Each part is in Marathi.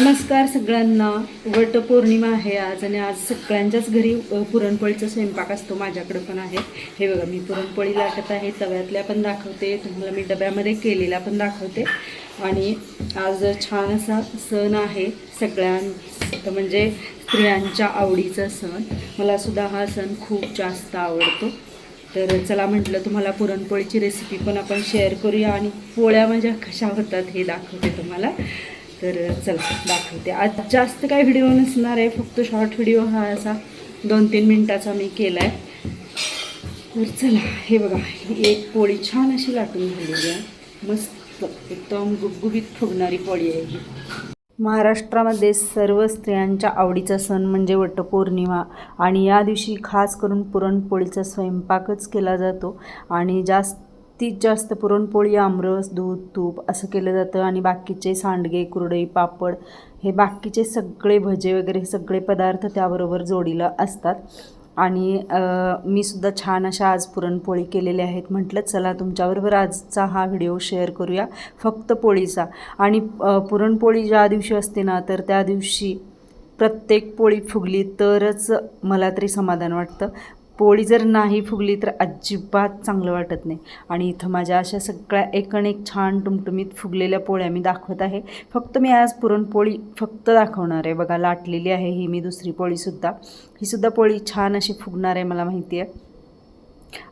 नमस्कार सगळ्यांना. वटपौर्णिमा आहे आज आणि आज सगळ्यांच्याच घरी पुरणपोळीचा स्वयंपाक असतो. माझ्याकडं पण आहे. हे बघा मी पुरणपोळी लाटत आहे. तव्यातल्या पण दाखवते. तुम्हाला मी डब्यामध्ये केलेल्या पण दाखवते. आणि आज छान असा सण आहे. सगळ्यां म्हणजे स्त्रियांच्या आवडीचा सण. मला सुद्धा हा सण खूप जास्त आवडतो. तर चला म्हटलं तुम्हाला पुरणपोळीची रेसिपी पण आपण शेअर करूया. आणि पोळ्या माझ्या कशा होतात हे दाखवते तुम्हाला. तर चला दाखवते. आज जास्त काही व्हिडिओ नसणार आहे फक्त शॉर्ट व्हिडिओ हा असा दोन तीन मिनटाचा मी केला आहे तर चला हे बघा एक पोळी छान अशी लाटून झालेली आहे. मस्त एकदम गुबगुबीत फुगणारी पोळी आहे ही. महाराष्ट्रामध्ये सर्व स्त्रियांच्या आवडीचा सण म्हणजे वटपौर्णिमा आणि या दिवशी खास करून पुरणपोळीचा स्वयंपाकच केला जातो. आणि जास्त जास्तीत जास्त पुरणपोळी आमरस दूध तूप असं केलं जातं आणि बाकीचे सांडगे कुरडई पापड हे बाकीचे सगळे भजे वगैरे हे सगळे पदार्थ त्याबरोबर जोडीला असतात. आणि मी सुद्धा छान अशा आज पुरणपोळी केलेल्या आहेत. म्हटलं चला तुमच्याबरोबर आजचा हा व्हिडिओ शेअर करूया. फक्त पोळीचा. आणि पुरणपोळी ज्या दिवशी असते ना तर त्या दिवशी प्रत्येक पोळी फुगली तरच मला तरी समाधान वाटतं. पोळी जर नाही फुगली तर अजिबात चांगलं वाटत नाही. आणि इथं माझ्या अशा सगळ्या एकण एक छान टुमटुमीत फुगलेल्या पोळ्या मी दाखवत आहे. फक्त मी आज पुरणपोळी फक्त दाखवणार आहे. बघा लाटलेली आहे ही मी दुसरी पोळीसुद्धा. ही सुद्धा पोळी छान अशी फुगणार आहे मला माहिती आहे.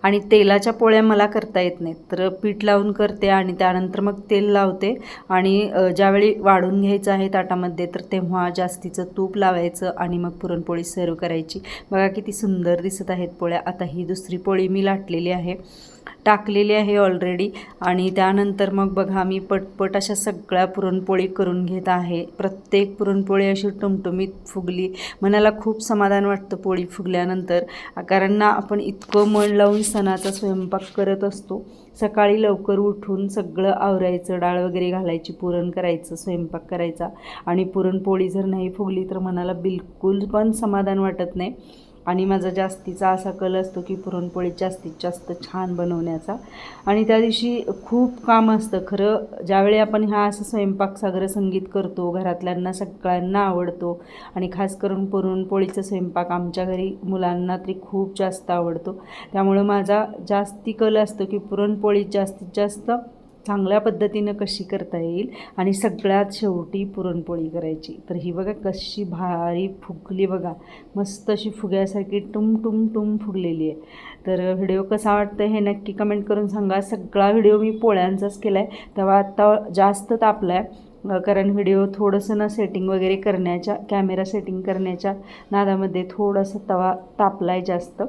आणि तेलाच्या पोळ्या मला करता येत नाहीत. तर पीठ लावून करते आणि त्यानंतर मग तेल लावते. आणि ज्यावेळी वाढून घ्यायचं आहे ताटामध्ये तर तेव्हा जास्तीचं तूप लावायचं आणि मग पुरणपोळी सर्व करायची. बघा किती सुंदर दिसत आहेत पोळ्या. आता ही दुसरी पोळी मी लाटलेली आहे. टाकलेली आहे ऑलरेडी आणि त्यानंतर मग बघा मी पटपट अशा सगळ्या पुरणपोळी करून घेत आहे. प्रत्येक पुरणपोळी अशी टुमटुमीत फुगली. मनाला खूप समाधान वाटतं पोळी फुगल्यानंतर. कारण ना आपण इतकं मन लावून सणाचा स्वयंपाक करत असतो. सकाळी लवकर उठून सगळं आवरायचं डाळ वगैरे घालायची पुरण करायचं स्वयंपाक करायचा. आणि पुरणपोळी जर नाही फुगली तर मनाला बिलकुल पण समाधान वाटत नाही. आणि माझा जास्तीचा असा कल असतो की पुरणपोळी जास्तीत जास्त छान बनवण्याचा. आणि त्या दिवशी खूप काम असतं. खरं ज्यावेळी आपण हा असं स्वयंपाक सागर संगीत करतो घरातल्यांना सगळ्यांना आवडतो आणि खास करून पुरणपोळीचा स्वयंपाक आमच्या घरी मुलांना तरी खूप जास्त आवडतो. त्यामुळं माझा जास्ती कल असतो की पुरणपोळी जास्तीत जास्त चांगल्या पद्धतीनं कशी करता येईल आणि सगळ्यात शेवटी पुरणपोळी करायची. तर ही बघा कशी भारी फुगली बघा. मस्त अशी फुग्यासारखी टुम टुम टुम फुगलेली आहे. तर व्हिडिओ कसा वाटतं हे नक्की कमेंट करून सांगा. सगळा व्हिडिओ मी पोळ्यांचाच केला आहे तेव्हा आत्ता जास्त तापला आहे कारण व्हिडिओ थोडंसं ना सेटिंग वगैरे करण्याच्या कॅमेरा सेटिंग करण्याच्या नादामध्ये थोडंसं तवा तापला आहे जास्त.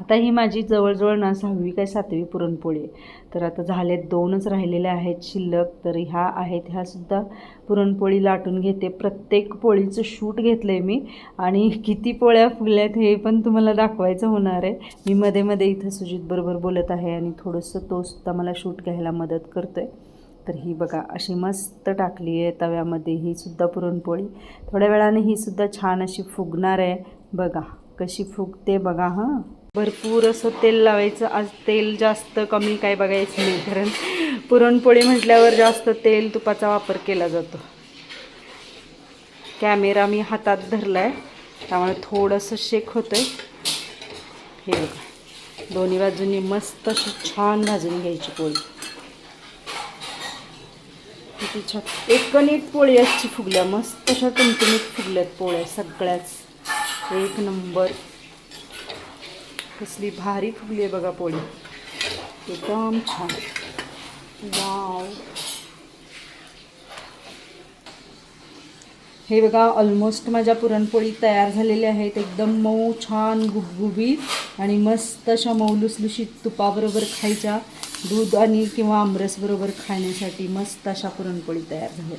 आता ही माझी जवळजवळ ना सहावी काय सातवी पुरणपोळी आहे. तर आता झालेत दोनच राहिलेल्या आहेत शिल्लक तर ह्या आहेत ह्यासुद्धा पुरणपोळी लाटून घेते. प्रत्येक पोळीचं शूट घेतलं आहे मी आणि किती पोळ्या फुगल्यात हे पण तुम्हाला दाखवायचं होणार आहे. मी मध्ये मध्ये इथं सुजितबरोबर बोलत आहे आणि थोडंसं तोसुद्धा मला शूट घ्यायला मदत करतो आहे तर ही बघा अशी मस्त टाकली आहे तव्यामध्ये ही सुद्धा पुरणपोळी. थोड्या वेळाने ही सुद्धा छान अशी फुगणार आहे. बघा कशी फुगते बघा हां. भरपूर असं तेल लावायचं. आज तेल जास्त कमी काय बघायचं नाही कारण पुरणपोळी म्हटल्यावर जास्त तेल तुपाचा वापर केला जातो. कॅमेरा मी हातात धरला आहे त्यामुळे थोडंसं शेक होतं आहे हे बघा दोन्ही बाजूंनी मस्त अशी छान भाजून घ्यायची पोळी. किती छान. नीट पोळी अशी फुगल्या मस्त अशा टुमटुमीत फुगल्यात पोळ्या सगळ्याच. एक नंबर. कसली भारी फुगली आहे बघा पोळी. एकदम छान. वाव. हे बघा ऑलमोस्ट माझ्या पुरणपोळी तयार झालेल्या आहेत एकदम मऊ छान गुबगुबीत आणि मस्त अशा मऊ लुसलुशीत तुपाबरोबर खायच्या. दूध आणि किंवा आमरसबरोबर खाण्यासाठी मस्त अशा पुरणपोळी तयार झाल्या.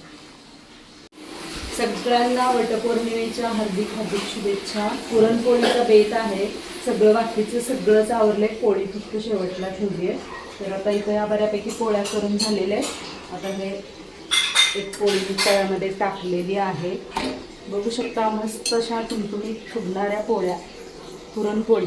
सगळ्यांना वटपौर्णिमेच्या हार्दिक हार्दिक शुभेच्छा. पुरणपोळीचा बेत आहे. सगळं बाकीचं सगळंच आवरलंय. पोळी फक्त शेवटला ठेवली आहे तर आता इथं या बऱ्यापैकी पोळ्या करून झालेल्या आहेत. आता हे एक पोळी तळ्यामध्ये टाकलेली आहे. बघू शकता मस्त अशा टुमटुमीत फुगणाऱ्या पोळ्या. पुरणपोळी.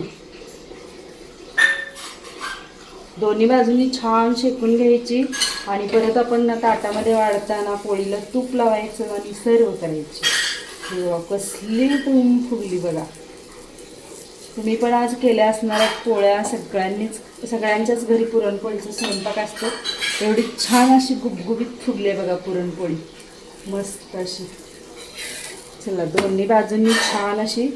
दोन्ही बाजूनी छान शेकून घ्यायची आणि परत आपण ताटामध्ये वाढताना पोळीला तूप लावायचं आणि सर्व करायची. हे कसली तुम फुगली बघा. तुम्ही पण आज केल्या असणाऱ्या पोळ्या सगळ्यांनीच सगळ्यांच्याच घरी पुरणपोळीचा स्वयंपाक असतो. एवढी छान अशी गुबगुबीत फुगली आहे बघा पुरणपोळी. मस्त अशी. चला दोन्ही बाजूंनी छान अशी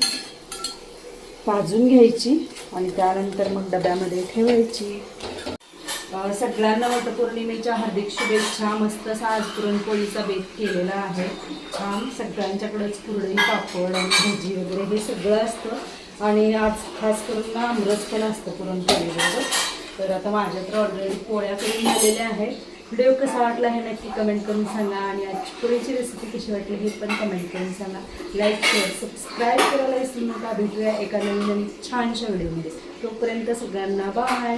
भाजून घ्यायची आणि त्यानंतर मग डब्यामध्ये ठेवायची. सगळ्यांना वटपौर्णिमेच्या हार्दिक शुभेच्छा. मस्त असा आज पुरणपोळीचा बेत केलेला आहे. छान सगळ्यांच्याकडेच कुरडई पापड आणि भजी वगैरे हे सगळं असतं. आणि आज खास करून ना आमरस पण असतं पुरणपोळीबरोबर. तर आता माझ्या तर ऑलरेडी पोळ्या करून झालेल्या आहेत. व्हिडिओ कसा वाटला हे नक्की कमेंट करून सांगा. आणि आजची पोळीची रेसिपी कशी वाटली हे पण कमेंट करून सांगा. लाईक शेअर सबस्क्राईब करायला विसरू नका. भेटूया एका नवीन आणि छानशा व्हिडिओमध्ये. तोपर्यंत सगळ्यांना बाय